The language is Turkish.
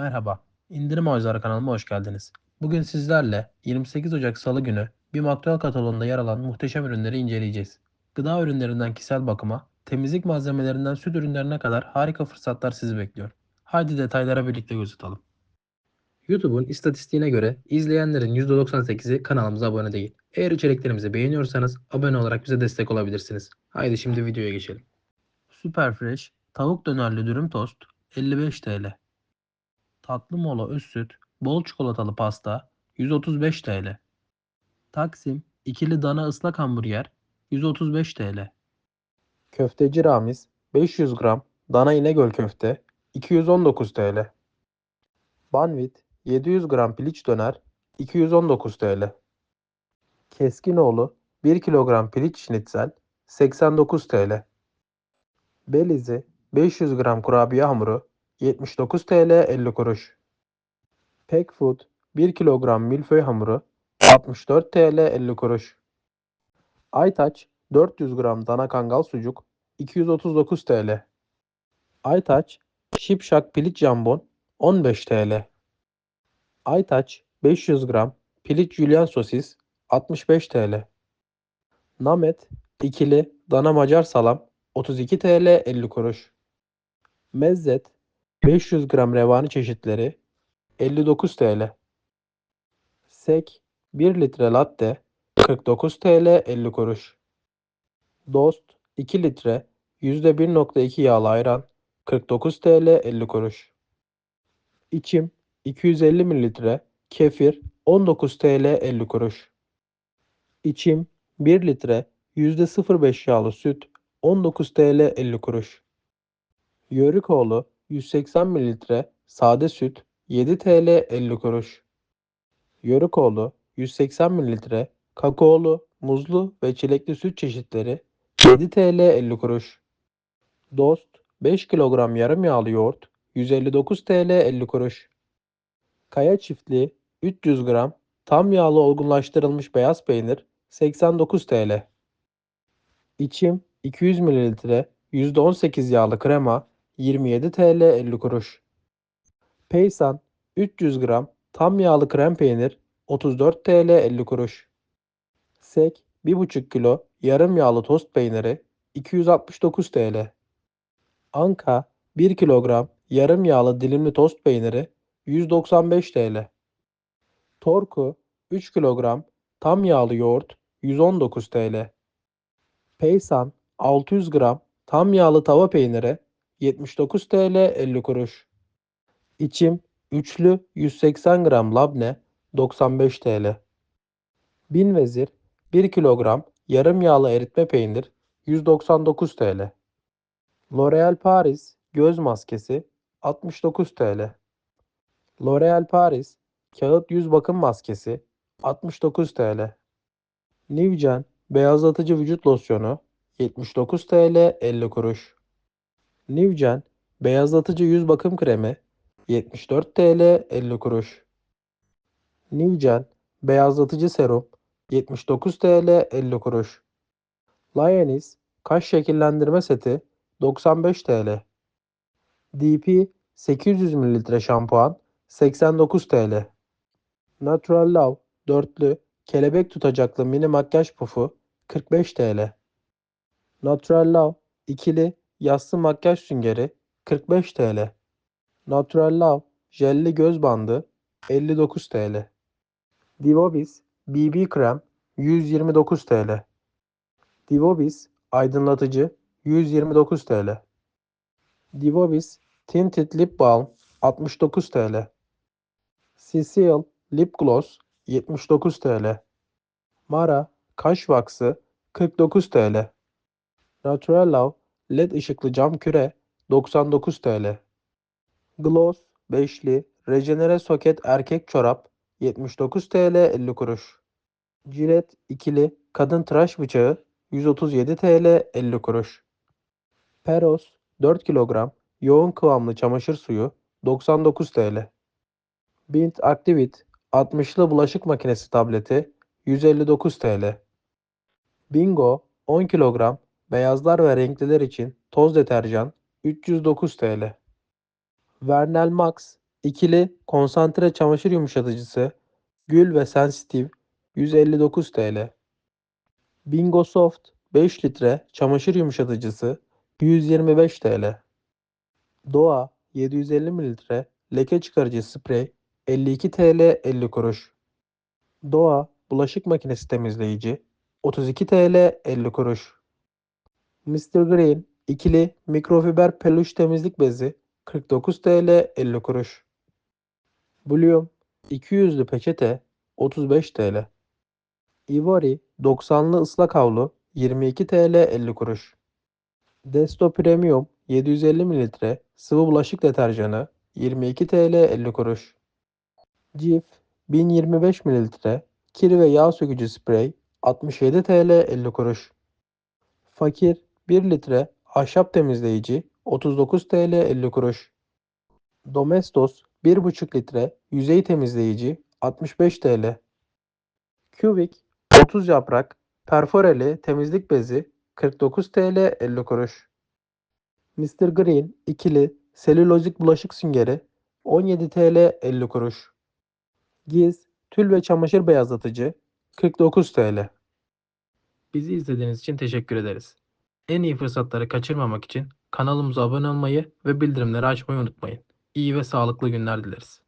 Merhaba, İndirim Avcıları kanalıma hoş geldiniz. Bugün sizlerle 28 Ocak Salı günü bir Maktol kataloğunda yer alan muhteşem ürünleri inceleyeceğiz. Gıda ürünlerinden kişisel bakıma, temizlik malzemelerinden süt ürünlerine kadar harika fırsatlar sizi bekliyor. Haydi detaylara birlikte göz atalım. YouTube'un istatistiğine göre izleyenlerin %98'i kanalımıza abone değil. Eğer içeriklerimizi beğeniyorsanız abone olarak bize destek olabilirsiniz. Haydi şimdi videoya geçelim. Superfresh tavuk dönerli dürüm tost 55 TL. Tatlı mola öz süt, bol çikolatalı pasta 135 TL. Taksim ikili dana ıslak hamburger 135 TL. Köfteci Ramiz 500 gram dana İnegöl köfte 219 TL. Banvit 700 gram piliç döner 219 TL. Keskinoğlu 1 kilogram piliç şnitzel 89 TL. Belizi 500 gram kurabiye hamuru 79 TL 50 kuruş. Pek Food 1 kilogram milföy hamuru 64 TL 50 kuruş. Aytaç 400 gram dana kangal sucuk 239 TL. Aytaç şipşak piliç jambon 15 TL. Aytaç 500 gram piliç jülyen sosis 65 TL. Namet ikili dana macar salam 32 TL 50 kuruş. Mezzet 500 gram revani çeşitleri 59 TL. Sek 1 litre latte 49 TL 50 kuruş. Dost 2 litre %1.2 yağlı ayran 49 TL 50 kuruş. İçim 250 mililitre kefir 19 TL 50 kuruş. İçim 1 litre %0.5 yağlı süt 19 TL 50 kuruş. Yörükoğlu 180 mililitre sade süt 7 TL 50 kuruş. Yörükoğlu 180 mililitre kakaolu, muzlu ve çilekli süt çeşitleri 7 TL 50 kuruş. Dost 5 kilogram yarım yağlı yoğurt 159 TL 50 kuruş. Kaya çiftliği 300 gram tam yağlı olgunlaştırılmış beyaz peynir 89 TL. İçim 200 mililitre %18 yağlı krema 27 TL 50 kuruş. Peysan 300 gram tam yağlı krem peynir 34 TL 50 kuruş. Sek 1,5 kilo yarım yağlı tost peyniri 269 TL. Anka 1 kilogram yarım yağlı dilimli tost peyniri 195 TL. Torku 3 kilogram tam yağlı yoğurt 119 TL. Peysan 600 gram tam yağlı tava peyniri 79 TL 50 kuruş. İçim üçlü 180 gram labne 95 TL. Bin vezir 1 kilogram yarım yağlı eritme peynir 199 TL. L'Oreal Paris göz maskesi 69 TL. L'Oreal Paris kağıt yüz bakım maskesi 69 TL. Nivgen beyazlatıcı vücut losyonu 79 TL 50 kuruş. Nivgen beyazlatıcı yüz bakım kremi 74 TL 50 kuruş. Nivgen beyazlatıcı serum 79 TL 50 kuruş. Lionis kaş şekillendirme seti 95 TL. DP 800 ml şampuan 89 TL. Natural Love dörtlü kelebek tutacaklı mini makyaj pufu 45 TL. Natural Love ikili yassı makyaj süngeri 45 TL. Natural Love jelli göz bandı 59 TL. Divobis BB krem 129 TL. Divobis aydınlatıcı 129 TL. Divobis Tinted Lip Balm 69 TL. Cecil Lip Gloss 79 TL. Mara Kaş Vaksı 49 TL. Natural Love LED ışıklı cam küre 99 TL. Gloss beşli Regenere soket erkek çorap 79 TL 50 kuruş. Jilet ikili kadın tıraş bıçağı 137 TL 50 kuruş. Peros 4 kilogram yoğun kıvamlı çamaşır suyu 99 TL. Bint Activit 60'lı bulaşık makinesi tableti 159 TL. Bingo 10 kilogram beyazlar ve renkliler için toz deterjan 309 TL. Vernel Max İkili konsantre çamaşır yumuşatıcısı Gül ve Sensitive 159 TL. Bingo Soft 5 litre çamaşır yumuşatıcısı 125 TL. Doğa 750 mililitre leke çıkarıcı sprey 52 TL 50 kuruş. Doğa bulaşık makinesi temizleyici 32 TL 50 kuruş. Mr. Green ikili mikrofiber peluş temizlik bezi 49 TL 50 kuruş. Bloom 200'lü peçete 35 TL. Ivory 90'lı ıslak havlu 22 TL 50 kuruş. Desto Premium 750 mililitre sıvı bulaşık deterjanı 22 TL 50 kuruş. Cif 1025 mililitre kir ve yağ sökücü sprey 67 TL 50 kuruş. Fakir 1 litre ahşap temizleyici 39 TL 50 kuruş. Domestos 1,5 litre yüzey temizleyici 65 TL. Cubic 30 yaprak perforeli temizlik bezi 49 TL 50 kuruş. Mr. Green ikili selülozik bulaşık süngeri 17 TL 50 kuruş. Giz tül ve çamaşır beyazlatıcı 49 TL. Bizi izlediğiniz için teşekkür ederiz. En iyi fırsatları kaçırmamak için kanalımıza abone olmayı ve bildirimleri açmayı unutmayın. İyi ve sağlıklı günler dileriz.